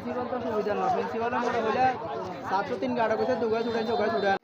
principal তো সুবিধা না প্রিন্সিপালের মনে হইলে সাতশো তিন গাড়া কইছে দুগায় ছুটাইছে ওগায় ছুটান